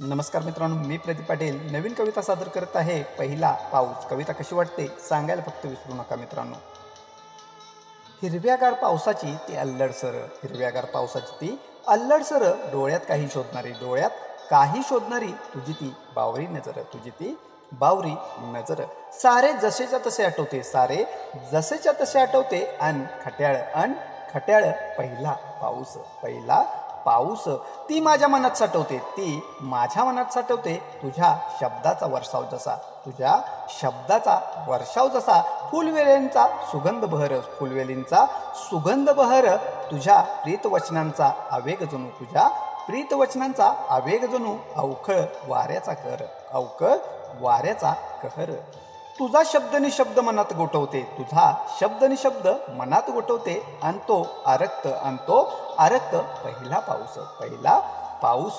नमस्कार मित्रांनो मी प्रदीप पाटील. नवीन कविता सादर करत आहे. पहिला पाऊस. कविता कशी वाटते? सांगायला फक्त विसरू नका मित्रांनो. हिरव्यागार पावसाची ती अल्लडसर हिरव्यागार पावसाची ती अल्लडसर डोळ्यात काही शोधणारी डोळ्यात काही शोधणारी तुझी ती बावरी नजर. तुझी ती बावरी नजर. सारे जसेच्या तसे आठवते. सारे जसेच्या तसे आठवते. अन खट्याळ अन खट्याळ. पहिला पाऊस. पहिला पाऊस ती माझ्या मनात साठवते ती माझ्या मनात साठवते तुझ्या शब्दाचा वर्षाव जसा तुझ्या शब्दाचा वर्षाव जसा फुलवेलींचा सुगंध बहर फुलवेलींचा सुगंध बहर तुझ्या प्रीतवचनांचा आवेग जणू तुझ्या प्रीतवचनांचा आवेग जणू अवखळ वाऱ्याचा कर अवखळ वाऱ्याचा कहर. तुझा शब्द निशब्द मनात गोठवते. तुझा शब्द निशब्द मनात गोठवते. आणि तो आरक्त आणि तो आरक्त. पहिला पाऊस पहिला पाऊस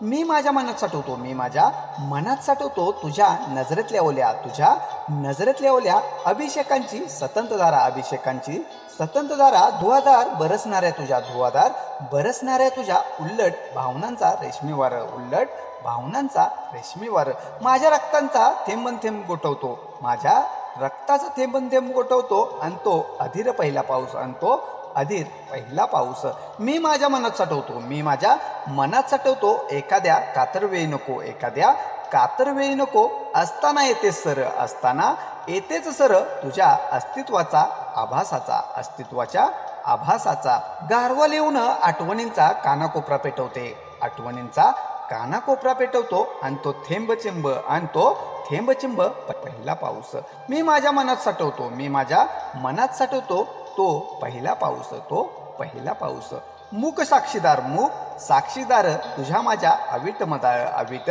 मी माझ्या मनात साठवतो मी माझ्या मनात साठवतो तुझ्या नजरेतल्या ओल्या तुझ्या नजरेतल्या ओल्या अभिषेकांची स्वतंत्रधारा अभिषेकांची स्वतंत्रधारा धुवाधार बरसणाऱ्या तुझ्या धुवाधार बरसणाऱ्या तुझ्या उल्लट भावनांचा रेशमी वार उल्लट भावनांचा रेशमी वार माझ्या रक्तांचा थेंबन थेंब गोठवतो माझ्या रक्ताचा थेंबन थेंब गोठवतो आणि तो अधीर पहिला पाऊस आणि तो अधीर पहिला पाऊस. मी माझ्या मनात साठवतो. मी माझ्या मनात साठवतो एखाद्या कातरवेळी नको एखाद्या कातरवेळी नको. असताना येते सर. असताना येतेच सर. तुझ्या अस्तित्वाचा आभासाचा अस्तित्वाच्या आभासाचा. गारवा लिहून आठवणींचा कानाकोपरा पेटवते. आठवणींचा कानाकोपरा पेटवतो. आणि तो थेंबचिंब आणि तो थेंबचिंब चिंब पहिला पाऊस. मी माझ्या मनात साठवतो. मी माझ्या मनात साठवतो. तो पहिला पाऊस तो पहिला पाऊस. मूक साक्षीदार मूक साक्षीदार तुझ्या माझ्या अविट मदाळ अविट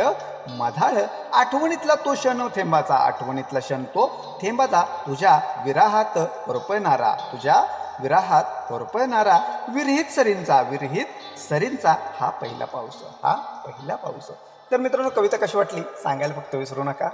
मधाळ. आठवणीतला तो क्षण थेंबाचा आठवणीतला क्षण तो. थेंबाचा तुझ्या विराहात रुपयणारा तुझ्या विराहात होरपळणारा विरहित सरींचा विरहित सरींचा हा पहिला पाऊस हा पहिला पाऊस. तर मित्रांनो कविता कशी वाटली? सांगायला फक्त विसरू नका.